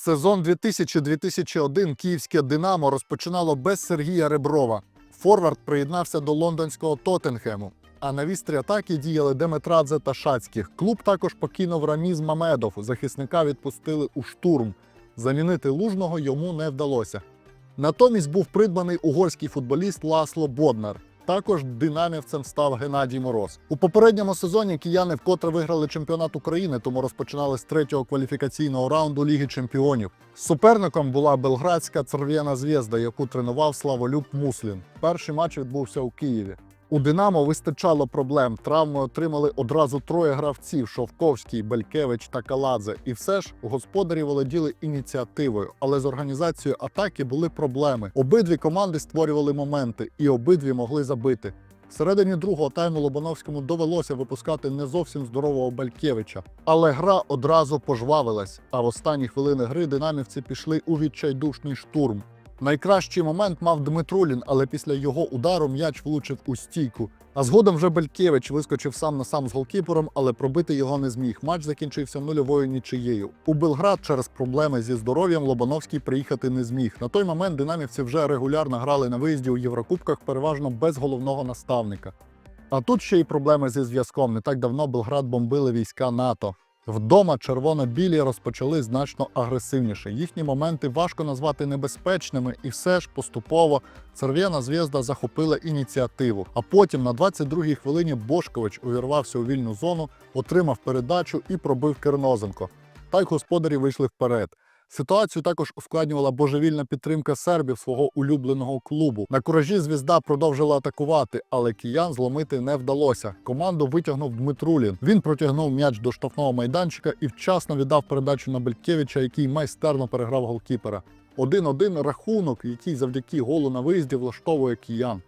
Сезон 2000-2001 київське Динамо розпочинало без Сергія Реброва. Форвард приєднався до лондонського Тоттенхему. А на вістрі атаки діяли Деметрадзе та Шацьких. Клуб також покинув Раміз Мамедов. Захисника відпустили у штурм. Замінити лужного йому не вдалося. Натомість був придбаний угорський футболіст Ласло Боднар. Також динамівцем став Геннадій Мороз. У попередньому сезоні кияни вкотре виграли чемпіонат України, тому розпочинали з третього кваліфікаційного раунду Ліги Чемпіонів. Суперником була белградська Церв'яна Зв'язда, яку тренував Славолюб Муслін. Перший матч відбувся у Києві. У Динамо вистачало проблем. Травми отримали одразу троє гравців: Шовковський, Белькевич та Каладзе. І все ж господарі володіли ініціативою, але з організацією атаки були проблеми. Обидві команди створювали моменти, і обидві могли забити. Всередині другого тайму Лобановському довелося випускати не зовсім здорового Балькевича, але гра одразу пожвавилась. А в останні хвилини гри динамівці пішли у відчайдушний штурм. Найкращий момент мав Дмитрулін, але після його удару м'яч влучив у стійку. А згодом вже Белькевич вискочив сам на сам з голкіпером, але пробити його не зміг. Матч закінчився нульовою нічиєю. У Белград через проблеми зі здоров'ям Лобановський приїхати не зміг. На той момент динамівці вже регулярно грали на виїзді у Єврокубках, переважно без головного наставника. А тут ще й проблеми зі зв'язком. Не так давно Белград бомбили війська НАТО. Вдома червоно-білі розпочали значно агресивніше. Їхні моменти важко назвати небезпечними, і все ж поступово Церв'яна зв'язда захопила ініціативу. А потім на 22-й хвилині Бошкович увірвався у вільну зону, отримав передачу і пробив Кернозенко. Так господарі вийшли вперед. Ситуацію також ускладнювала божевільна підтримка сербів свого улюбленого клубу. На куражі звізда продовжила атакувати, але киян зломити не вдалося. Команду витягнув Дмитрулін. Він протягнув м'яч до штрафного майданчика і вчасно віддав передачу на Белькевича, який майстерно переграв голкіпера. 1-1 рахунок, який завдяки голу на виїзді влаштовує киян.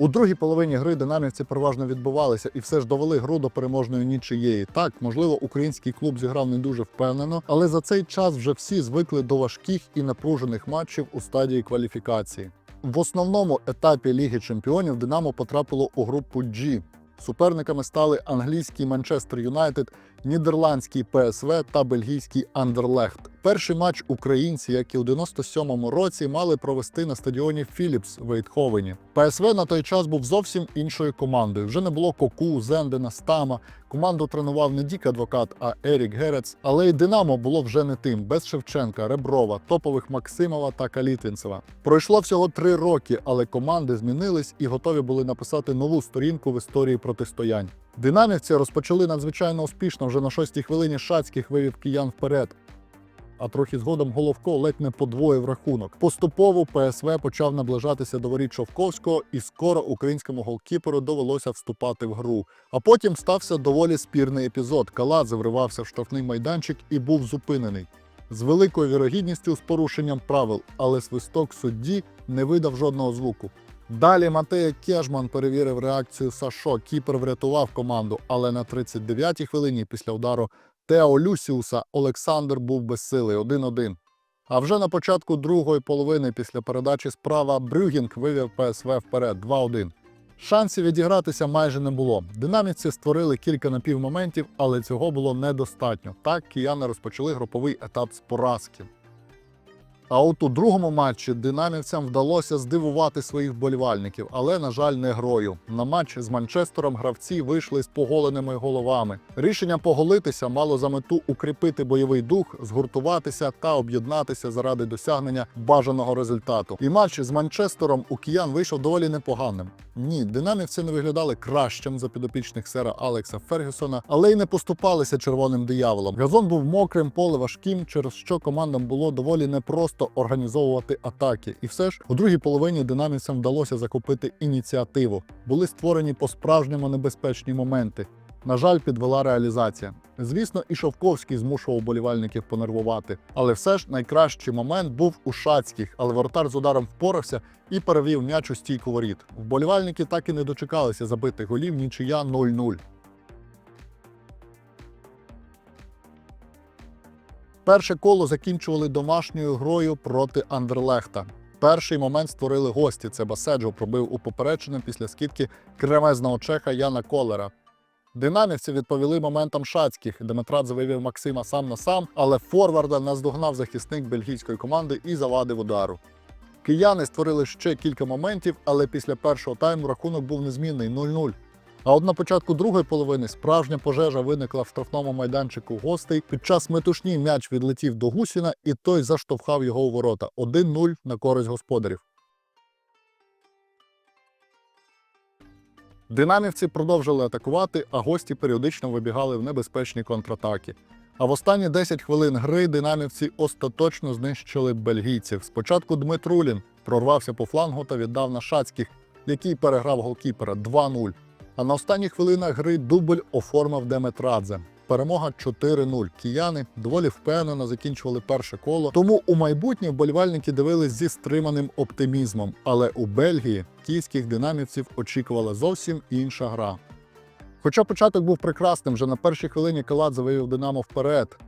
У другій половині гри динамівці переважно відбувалися і все ж довели гру до переможної нічиєї. Так, можливо, український клуб зіграв не дуже впевнено, але за цей час вже всі звикли до важких і напружених матчів у стадії кваліфікації. В основному етапі Ліги Чемпіонів Динамо потрапило у групу G. Суперниками стали англійський Манчестер Юнайтед, нідерландський ПСВ та бельгійський Андерлехт. Перший матч українці, як і у 97-му році, мали провести на стадіоні Філіпс в Ейтховені. ПСВ на той час був зовсім іншою командою. Вже не було Коку, Зендена, Стама. Команду тренував не Дік Адвокат, а Ерік Герец. Але й Динамо було вже не тим, без Шевченка, Реброва, топових Максимова та Калітвінцева. Пройшло всього три роки, але команди змінились і готові були написати нову сторінку в історії протистоянь. Динамівці розпочали надзвичайно успішно вже на шостій хвилині Шацьких вивів киян вперед. А трохи згодом Головко ледь не подвоїв рахунок. Поступово ПСВ почав наближатися до воріт Шовковського, і скоро українському голкіперу довелося вступати в гру. А потім стався доволі спірний епізод. Каладзе вривався в штрафний майданчик і був зупинений. З великою вірогідністю з порушенням правил, але свисток судді не видав жодного звуку. Далі Матея Кежман перевірив реакцію Сашо. Кіпер врятував команду, але на 39-й хвилині після удару Тео Люсіуса Олександр був безсилий 1-1. А вже на початку другої половини після передачі справа Брюгінг вивів ПСВ вперед 2-1. Шансів відігратися майже не було. Динаміці створили кілька напівмоментів, але цього було недостатньо. Так кияни розпочали груповий етап з поразки. А от у другому матчі динамівцям вдалося здивувати своїх вболівальників, але, на жаль, не грою. На матч з Манчестером гравці вийшли з поголеними головами. Рішення поголитися мало за мету укріпити бойовий дух, згуртуватися та об'єднатися заради досягнення бажаного результату. І матч з Манчестером у киян вийшов доволі непоганим. Ні, динамівці не виглядали кращим за підопічних сера Алекса Фергюсона, але й не поступалися червоним дияволом. Газон був мокрим, поле важким, через що командам було доволі непросто організовувати атаки. І все ж у другій половині динамівцям вдалося закупити ініціативу. Були створені по-справжньому небезпечні моменти. На жаль, підвела реалізація. Звісно, і Шовковський змушував болівальників понервувати. Але все ж найкращий момент був у Шацьких, але воротар з ударом впорався і перевів м'яч у стійку воріт. Вболівальники так і не дочекалися забитих голів нічия 0-0. Перше коло закінчували домашньою грою проти Андерлехта. Перший момент створили гості. Це Баседжо пробив у поперечину після скидки кремезного чеха Яна Колера. Динамівці відповіли моментом шацьких. Деметрадзе вивів Максима сам на сам, але форварда наздогнав захисник бельгійської команди і завадив удару. Кияни створили ще кілька моментів, але після першого тайму рахунок був незмінний 0-0. А от на початку другої половини справжня пожежа виникла в штрафному майданчику гостей. Під час метушні м'яч відлетів до Гусіна, і той заштовхав його у ворота 1-0 на користь господарів. Динамівці продовжили атакувати, а гості періодично вибігали в небезпечні контратаки. А в останні 10 хвилин гри динамівці остаточно знищили бельгійців. Спочатку Дмитрулін прорвався по флангу та віддав на Шацьких, який переграв голкіпера 2-0. А на останніх хвилинах гри дубль оформив Деметрадзе. Перемога 4-0. Кияни доволі впевнено закінчували перше коло. Тому у майбутнє вболівальники дивились зі стриманим оптимізмом. Але у Бельгії київських динамівців очікувала зовсім інша гра. Хоча початок був прекрасним, вже на першій хвилині Каладзе вивів Динамо вперед.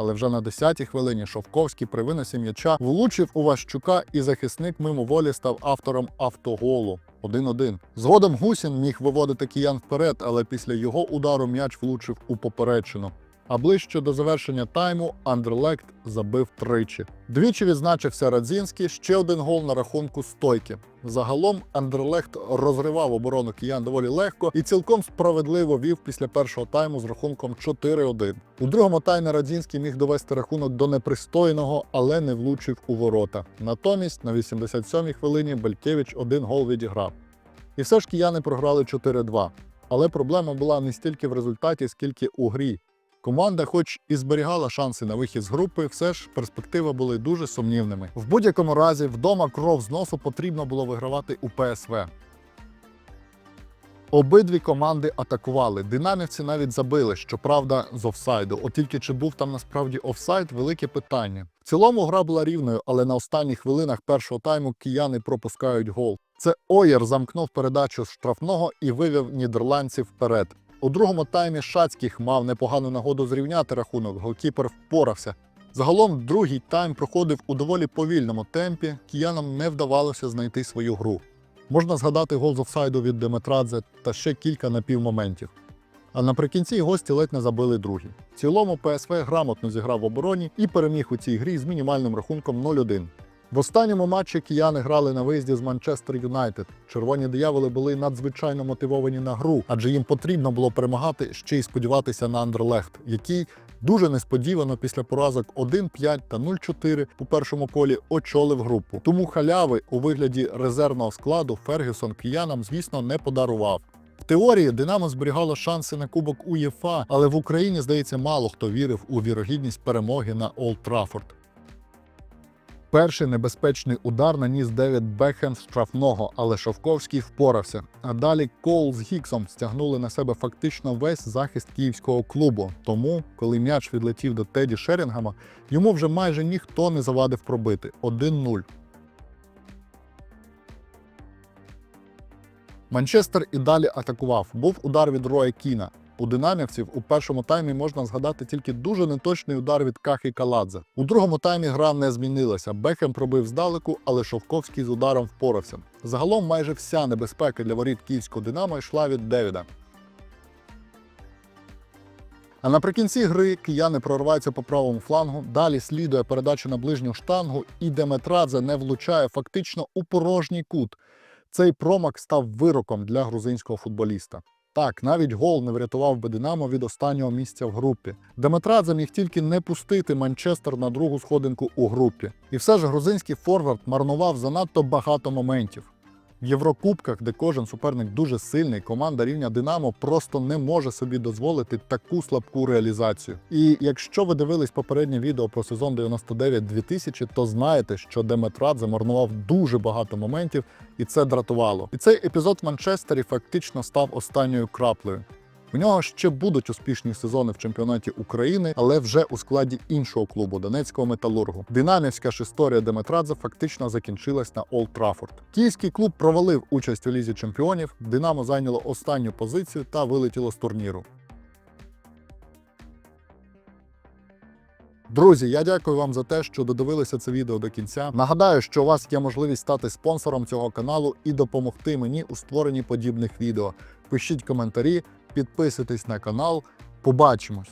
Але вже на 10-й хвилині Шовковський при виносі м'яча влучив у Ващука, і захисник мимоволі став автором автоголу 1-1. Згодом Гусін міг виводити киян вперед, але після його удару м'яч влучив у поперечину. А ближче до завершення тайму Андерлект забив тричі. Двічі відзначився Радзінський, ще один гол на рахунку стойки. Загалом Андерлехт розривав оборону киян доволі легко і цілком справедливо вів після першого тайму з рахунком 4-1. У другому таймі Радзінський міг довести рахунок до непристойного, але не влучив у ворота. Натомість на 87-й хвилині Белькевич один гол відіграв. І все ж кияни програли 4-2. Але проблема була не стільки в результаті, скільки у грі. Команда, хоч і зберігала шанси на вихід з групи, все ж перспективи були дуже сумнівними. В будь-якому разі, вдома кров з носу потрібно було вигравати у ПСВ. Обидві команди атакували. Динамівці навіть забили, щоправда, з офсайду. От тільки чи був там насправді офсайд велике питання. В цілому гра була рівною, але на останніх хвилинах першого тайму кияни пропускають гол. Це Оєр замкнув передачу з штрафного і вивів нідерландців вперед. У другому таймі Шацьких мав непогану нагоду зрівняти рахунок. Голкіпер впорався. Загалом другий тайм проходив у доволі повільному темпі. Киянам не вдавалося знайти свою гру. Можна згадати гол з офсайду від Деметрадзе та ще кілька напівмоментів. А наприкінці гості ледь не забили другий. В цілому ПСВ грамотно зіграв в обороні і переміг у цій грі з мінімальним рахунком 0-1. В останньому матчі кияни грали на виїзді з Манчестер Юнайтед. Червоні дияволи були надзвичайно мотивовані на гру, адже їм потрібно було перемагати ще й сподіватися на Андерлехт, який дуже несподівано після поразок 1-5 та 0-4 у першому колі очолив групу. Тому халяви у вигляді резервного складу Фергюсон киянам, звісно, не подарував. В теорії Динамо зберігало шанси на Кубок УЄФА, але в Україні, здається, мало хто вірив у вірогідність перемоги на Олд Траффорд. Перший небезпечний удар наніс Девід Бекхем з штрафного, але Шовковський впорався. А далі Кол з Гіксом стягнули на себе фактично весь захист київського клубу. Тому, коли м'яч відлетів до Теді Шерінгема, йому вже майже ніхто не завадив пробити 1-0. Манчестер і далі атакував. Був удар від Роя Кіна. У динамівців у першому таймі можна згадати тільки дуже неточний удар від Кахи Каладзе. У другому таймі гра не змінилася. Бекхем пробив здалеку, але Шовковський з ударом впорався. Загалом майже вся небезпека для воріт київського динамо йшла від Девіда. А наприкінці гри кияни прориваються по правому флангу. Далі слідує передача на ближню штангу, і Деметрадзе не влучає фактично у порожній кут. Цей промах став вироком для грузинського футболіста. Так, навіть гол не врятував би Динамо від останнього місця в групі. Деметрадзе міг тільки не пустити Манчестер на другу сходинку у групі. І все ж грузинський форвард марнував занадто багато моментів. В Єврокубках, де кожен суперник дуже сильний, команда рівня Динамо просто не може собі дозволити таку слабку реалізацію. І якщо ви дивились попереднє відео про сезон 99-2000, то знаєте, що Деметрадзе замарнував дуже багато моментів, і це дратувало. І цей епізод в Манчестері фактично став останньою краплею. У нього ще будуть успішні сезони в чемпіонаті України, але вже у складі іншого клубу Донецького металургу. Динамівська ж історія Деметрадзе фактично закінчилась на Олд Траффорд. Київський клуб провалив участь у лізі чемпіонів. Динамо зайняло останню позицію та вилетіло з турніру. Друзі, я дякую вам за те, що додивилися це відео до кінця. Нагадаю, що у вас є можливість стати спонсором цього каналу і допомогти мені у створенні подібних відео. Пишіть коментарі, підписуйтесь на канал. Побачимось!